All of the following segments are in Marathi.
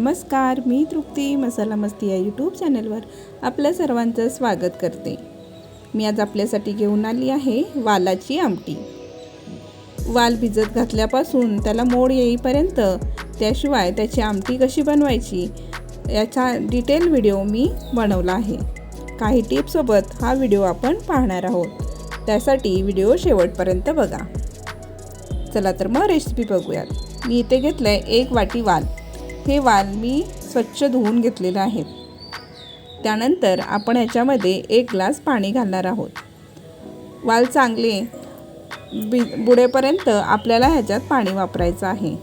नमस्कार मी तृप्ती मसाला मस्ती या यूट्यूब चॅनलवर आपल्या सर्वांचं स्वागत करते. मी आज आपल्यासाठी घेऊन आली आहे वालाची आमटी. वाल भिजत घातल्यापासून त्याला मोड येईपर्यंत त्याशिवाय त्याची आमटी कशी बनवायची याचा डिटेल व्हिडिओ मी बनवला आहे. काही टिप्ससोबत हा व्हिडिओ आपण पाहणार आहोत. त्यासाठी व्हिडिओ शेवटपर्यंत बघा. चला तर मग रेसिपी बघूयात. मी इथे घेतलं आहे एक वाटी वाल. हे वाल मी स्वच्छ धुवून घेतलेलं आहे. त्यानंतर आपण याच्यामध्ये एक ग्लास पाणी घालणार आहोत. वाल चांगले बि बुडेपर्यंत आपल्याला ह्याच्यात पाणी वापरायचं आहे.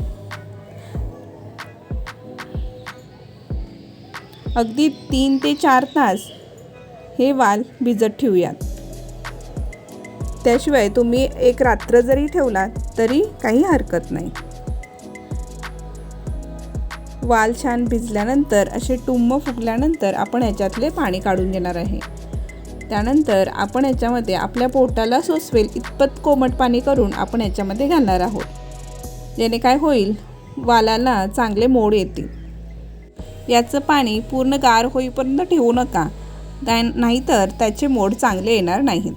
अगदी तीन ते चार तास हे वाल भिजत ठेवूयात. त्याशिवाय तुम्ही एक रात्र जरी ठेवलात तरी काही हरकत नाही. वाल छान भिजल्यानंतर असे टुंब फुगल्यानंतर आपण याच्यातले पाणी काढून घेणार आहे. त्यानंतर आपण याच्यामध्ये आपल्या पोटाला सोसवेल इतपत कोमट पाणी करून आपण याच्यामध्ये घालणार आहोत. जेणे काय होईल वालाला चांगले मोड येतील. याचं पाणी पूर्ण गार होईपर्यंत ठेवू नका त्या नाहीतर त्याचे मोड चांगले येणार नाहीत.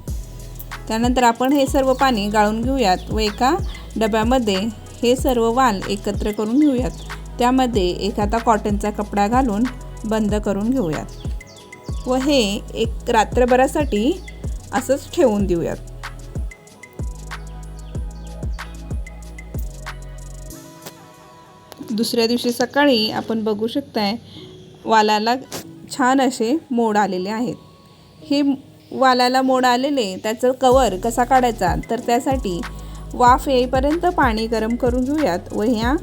त्यानंतर आपण हे सर्व पाणी गाळून घेऊयात व एका डब्यामध्ये हे सर्व वाल एकत्र करून घेऊयात. त्यामध्ये एखादा कॉटनचा कपडा घालून बंद करून घेऊयात. व हे एक रात्रभरासाठी असंच ठेवून देऊयात. दुसऱ्या दिवशी सकाळी आपण बघू शकताय वालाला छान असे मोड आलेले आहेत. हे वालाला मोड आलेले त्याचं कवर कसा काढायचा तर त्यासाठी वाफ येईपर्यंत पाणी गरम करून घेऊयात व ह्या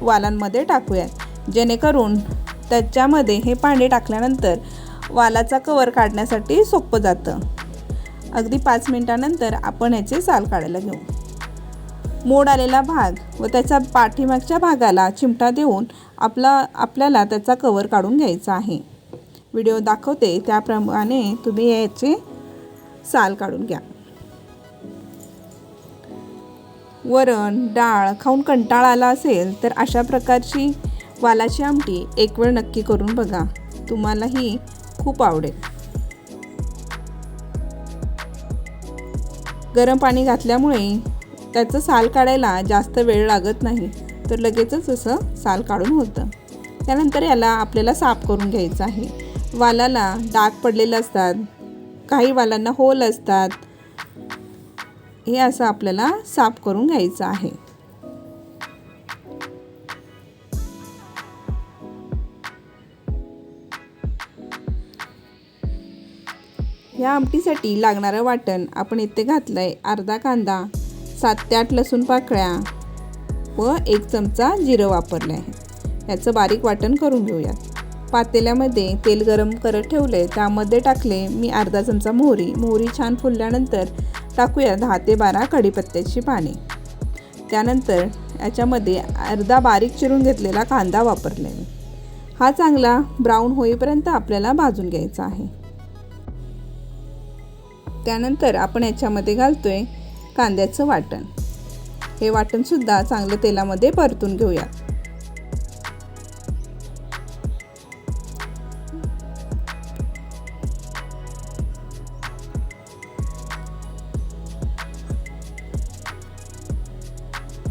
वालांमध्ये टाकूयात. जेणेकरून त्याच्यामध्ये हे पाणी टाकल्यानंतर वालाचा कवर काढण्यासाठी सोपं जातं. अगदी पाच मिनटानंतर आपण याचे साल काढायला घेऊ. मोड आलेला भाग व त्याच्या पाठीमागच्या भागाला चिमटा देऊन आपला आपल्याला त्याचा कवर काढून घ्यायचा आहे. व्हिडिओ दाखवते त्याप्रमाणे तुम्ही याचे साल काढून घ्या. वरण डाळ खाऊन कंटाळा आला असेल तर अशा प्रकारची वालाची आमटी एक वेळ नक्की करून बघा. तुम्हालाही खूप आवडेल. गरम पाणी घातल्यामुळे त्याचं साल काढायला जास्त वेळ लागत नाही तर लगेचच असं साल काढून होतं. त्यानंतर याला आपल्याला साफ करून घ्यायचं आहे. वालाला डाग पडलेले असतात काही वालांना होल असतात हे असं आपल्याला साफ करून घ्यायचं आहे. या आमटीसाठी लागणारं वाटण आपण इथे घातलं आहे अर्धा कांदा सात ते आठ लसूण पाकळ्या व एक चमचा जिरं वापरलं आहे याचं बारीक वाटण करून घेऊयात. पातेल्यामध्ये तेल गरम करत ठेवले त्यामध्ये टाकले मी अर्धा चमचा मोहरी. मोहरी छान फुलल्यानंतर टाकूया दहा ते बारा कढीपत्त्याची पाने. त्यानंतर याच्यामध्ये अर्धा बारीक चिरून घेतलेला कांदा वापरले मी. हा चांगला ब्राऊन होईपर्यंत आपल्याला भाजून घ्यायचा आहे. त्यानंतर आपण याच्यामध्ये घालतो आहे कांद्याचं वाटण. हे वाटणसुद्धा चांगलं तेलामध्ये परतून घेऊया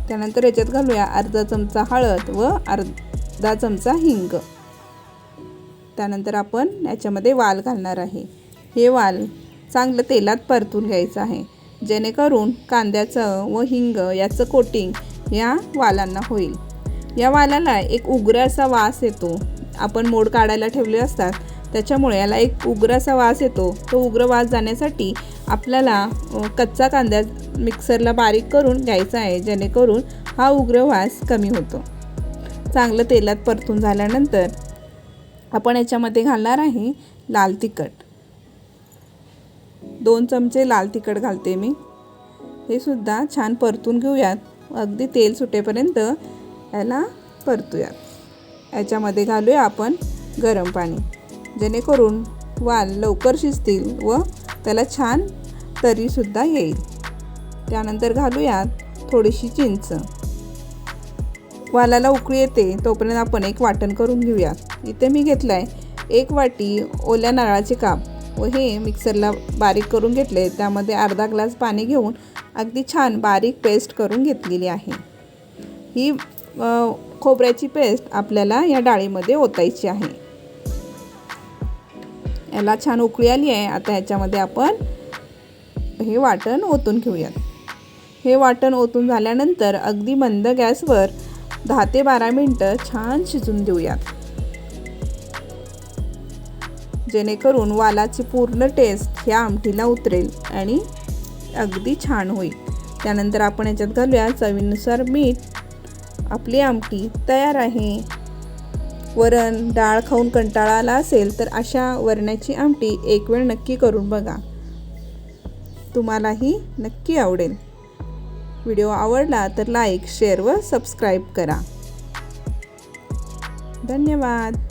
त्यानंतर याच्यात घालूया अर्धा चमचा हळद व अर्धा चमचा हिंग. त्यानंतर आपण याच्यामध्ये वाल घालणार आहे. हे वाल चांगलं तेलात परतून घ्यायचं आहे. जेणेकरून कांद्याचं व हिंग याचं कोटिंग या वालांना होईल. या वालाला एक उग्र असा वास येतो. आपण मोड काढायला ठेवले असतात त्याच्यामुळे याला एक उग्र असा वास येतो. तो उग्र वास जाण्यासाठी आपल्याला कच्चा कांदा मिक्सरला बारीक करून घ्यायचा आहे जेणेकरून हा उग्र वास कमी होतो. चांगलं तेलात परतून झाल्यानंतर आपण याच्यामध्ये घालणार आहे लाल तिखट. दोन चमचे लाल तिखट घालते मी. हे सुद्धा छान परतून घेऊयात. अगदी तेल सुटेपर्यंत याला परतूयात. याच्यामध्ये घालूया आपण गरम पाणी. जेणेकरून वाल लवकर शिजतील व त्याला छान तरीसुद्धा येईल. त्यानंतर घालूयात थोडीशी चिंच. वालाला उकळी येते तोपर्यंत आपण एक वाटण करून घेऊयात. इथे मी घेतलं आहे एक वाटी ओल्या नारळाचे काप व हे मिक्सरला बारीक करून घेतले. त्यामध्ये अर्धा ग्लास पाणी घेऊन अगदी छान बारीक पेस्ट करून घेतलेली आहे. ही खोबऱ्याची पेस्ट आपल्याला या डाळीमध्ये ओतायची आहे. याला छान उकळी आली आहे. आता ह्याच्यामध्ये आपण हे वाटण ओतून घेऊयात. हे वाटण ओतून झाल्यानंतर अगदी मंद गॅसवर दहा ते बारा मिनटं छान शिजून देऊयात. जेणेकरून वालाची पूर्ण टेस्ट ह्या आमटीला उतरेल आणि अगदी छान होईल. त्यानंतर आपण याच्यात घालूया चवीनुसार मीठ. आपली आमटी तयार आहे. वरण डाळ खाऊन कंटाळा आला असेल तर अशा वरणाची आमटी एक वेळ नक्की करून बघा. तुम्हालाही नक्की आवडेल. व्हिडिओ आवडला तर लाईक शेअर व सबस्क्राईब करा. धन्यवाद.